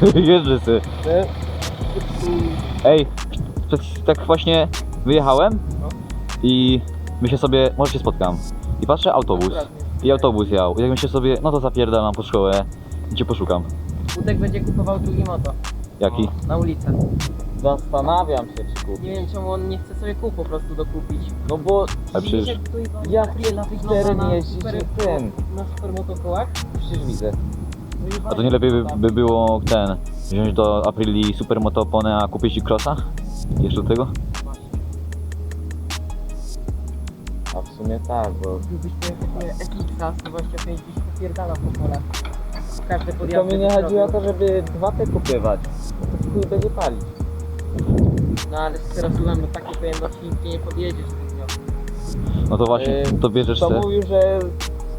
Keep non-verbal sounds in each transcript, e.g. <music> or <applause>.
<laughs> Jeżdżę ty. Ej, przed- tak właśnie wyjechałem i myślę sobie, może się spotkam. I patrzę autobus. I autobus jał. I jak myślę sobie, no to zapierdalam po szkołę i cię poszukam. Budek będzie kupował drugi moto. Jaki? Na ulicę. Zastanawiam się czy kupić. Nie wiem czemu on nie chce sobie kół po prostu dokupić. No bo A przecież... Jak na jeździ, super, że ten. na super motokołach? przecież widzę. A to nie lepiej by, by było ten, wziąć do Aprili Supermoto Opony, a kupić i Crossa? Jeszcze do tego? A w sumie tak, bo... Gdybyś pojechał Ekixa 125 byś popierdalał po pole. Każdy Tylko podjazd mi nie chodziło o to, żeby dwa te kupywać. To w chuj będzie palić. No ale teraz mamy takie pojemności, nigdzie nie podjedziesz. No to właśnie, Yy, to bierzesz To te. mówił, że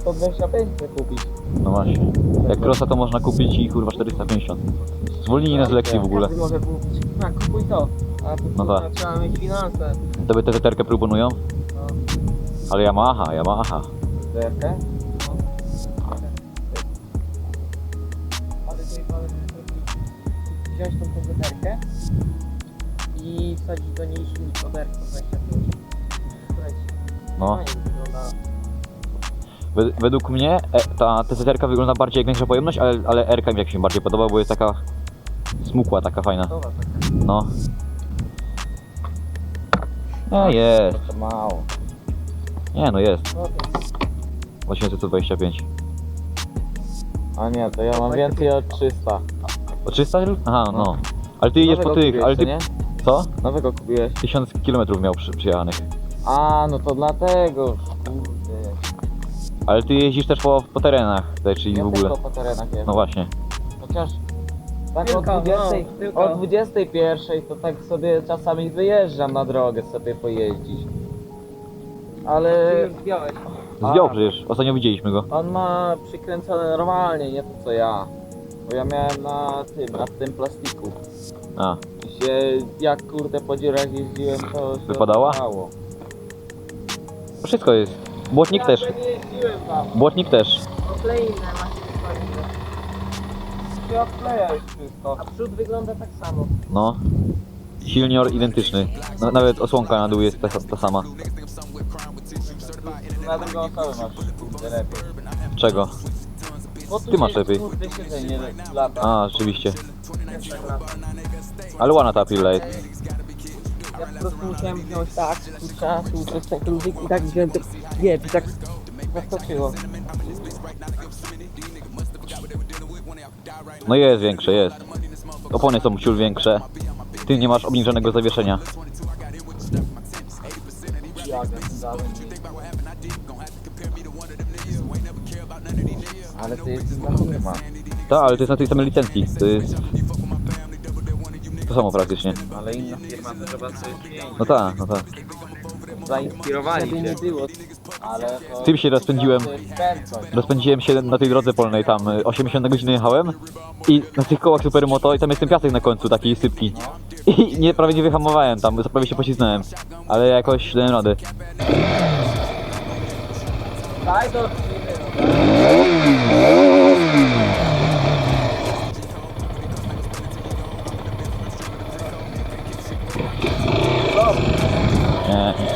125 chce kupić. No właśnie. Jak Crossa to można kupić i kurwa 450. Zwolnili nas z lekcji w ogóle. Każdy może mówić, a kupuj to. A tu No kurwa, tak. trzeba mieć finanse. Tobie tę zeterkę proponują? No. Ale Yamaha, Yamaha. Zerkę? Ale tutaj mamy wziąć tą komputerkę i wsadzić do niej silnik od R 125. Słuchajcie, No. fajnie wygląda. Wed- Według mnie e, ta TZR wygląda bardziej jak większa pojemność, ale, ale RK mi jakoś się bardziej podoba, bo jest taka smukła, taka fajna. Tak. No. Nie, jest. To mało. Nie, no jest. No to 8125. A nie, to ja mam więcej od 300. O 300? Aha, no. Ale ty jedziesz po Nowego tych, kupiłeś, ale co ty... nie? Co? Nowego kupiłeś? 1000 km miał przy, przyjechanych. A, no to dlatego. Ale ty jeździsz też po, po terenach, tutaj, czyli Ja w ogóle. tylko po terenach jestem. No właśnie. Chociaż tak Tylko, o 20, no, tylko. o 21 to tak sobie czasami wyjeżdżam na drogę sobie pojeździć. Ale Ty już zdjąłeś. Zdjął A. przecież, ostatnio widzieliśmy go. on ma przykręcone normalnie, nie to co ja. Bo ja miałem na tym, na tym plastiku. A, I się, jak kurde po dziurach jeździłem, to się Wypadała? odpalało. wszystko jest. Błotnik też. Nie Błotnik też. Okleinne macie dokładnie. się odkleja już wszystko. A przód wygląda tak samo. No. Silnior identyczny. No, nawet osłonka na dół jest ta, ta sama. Na drugą osobę masz lepiej. Czego? Bo tu Ty masz się, lepiej. Kurde siedzenie lata. A, rzeczywiście. Ale ładna ta jest. Ja po prostu musiałem wziąć tak, przez ten kluczyk i tak wziąłem to, nie, i tak zaskoczyło. No jest większe, jest. Opony są ciul większe. Ty nie masz obniżonego zawieszenia. Ale to jest inna firma. Tak, ale to jest na tej samej licencji. To jest... To samo praktycznie. Ale inna firma to trzeba coś. No tak, no tak. Zainspirowali Żeby nie się. było. Ale to... Tym się rozpędziłem. To jest prędkość. Rozpędziłem się na tej drodze polnej tam, y, 80 na godzinę jechałem i na tych kołach supermoto i tam jest ten piasek na końcu, taki sypki. I nie, prawie nie wyhamowałem tam, prawie się pocisnąłem, ale jakoś dałem radę. Daj do Uh,